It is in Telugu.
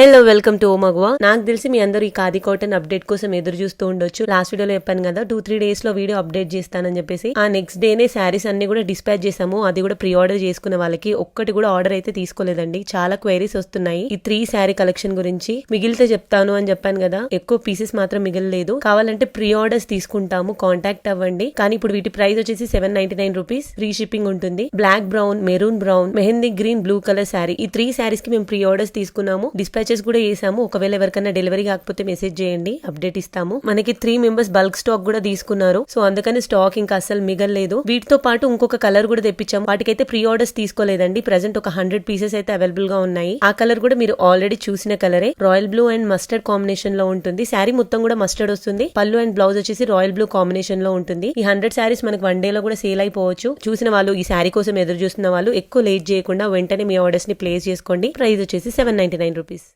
హలో వెల్కమ్ టు ఓమగువా నాకు తెలిసి మీ అందరూ ఈ ఖాదీ కాటన్ అప్డేట్ కోసం ఎదురు చూస్తూ ఉండొచ్చు. లాస్ట్ వీడియోలో చెప్పాను కదా టూ త్రీ డేస్లో వీడియో అప్డేట్ చేస్తానని చెప్పేసి. ఆ నెక్స్ట్ డేనే శారీస్ అన్ని కూడా డిస్పాచ్ చేసాము అది కూడా ప్రీ ఆర్డర్ చేసుకున్న వాళ్ళకి. ఒక్కటి కూడా ఆర్డర్ అయితే తీసుకోలేదండి. చాలా క్వైరీస్ వస్తున్నాయి. ఈ త్రీ శారీ కలెక్షన్ గురించి మిగిలితే చెప్తాను అని చెప్పాను కదా. ఎక్కువ పీసెస్ మాత్రం మిగలలేదు. కావాలంటే ప్రీ ఆర్డర్స్ తీసుకుంటాము. కాంటాక్ట్ అవ్వండి. కానీ ఇప్పుడు వీటి ప్రైస్ వచ్చేసి seven ninety nine rupees free shipping ఉంటుంది. Black brown maroon brown mehndi green blue colour sari ఈ త్రీ శారీస్కి మేము ప్రీ ఆర్డర్స్ తీసుకున్నాము. డిస్పాచ్ డిస్పాచెస్ కూడా చేసాము ఒకవేళ ఎవరికైనా డెలివరీ కాకపోతే మెసేజ్ చేయండి అప్డేట్ ఇస్తాము. మనకి త్రీ మెంబర్స్ బల్క్ స్టాక్ కూడా తీసుకున్నారు. సో అందుకని స్టాక్ ఇంకా అసలు మిగలలేదు. వీటితో పాటు ఇంకొక కలర్ కూడా తెప్పించాము. వాటికైతే ప్రీ ఆర్డర్స్ తీసుకోలేదండి. ప్రెసెంట్ ఒక హండ్రెడ్ పీసెస్ అయితే అవైలబుల్గా ఉన్నాయి. ఆ కలర్ కూడా మీరు ఆల్రెడీ చూసిన కలరే రాయల్ బ్లూ అండ్ మస్టర్డ్ కాంబినేషన్లో ఉంటుంది. శారీ మొత్తం కూడా మస్టర్డ్ వస్తుంది. పళ్ళు అండ్ బ్లౌజ్ వచ్చేసి రాయల్ బ్లూ కాంబినేషన్లో ఉంటుంది. ఈ హండ్రెడ్ శారీస్ మనకి వన్ డే లో కూడా సేల్ అయిపోవచ్చు. చూసిన వాళ్ళు ఈ శారీ కోసం ఎదురు చూస్తున్న వాళ్ళు ఎక్కువ లేట్ చేయకుండా వెంటనే మీ ఆర్డర్స్ని ప్లేస్ చేసుకోండి. ప్రైస్ వచ్చేసి సెవెన్ నైన్టీ నైన్ రూపీస్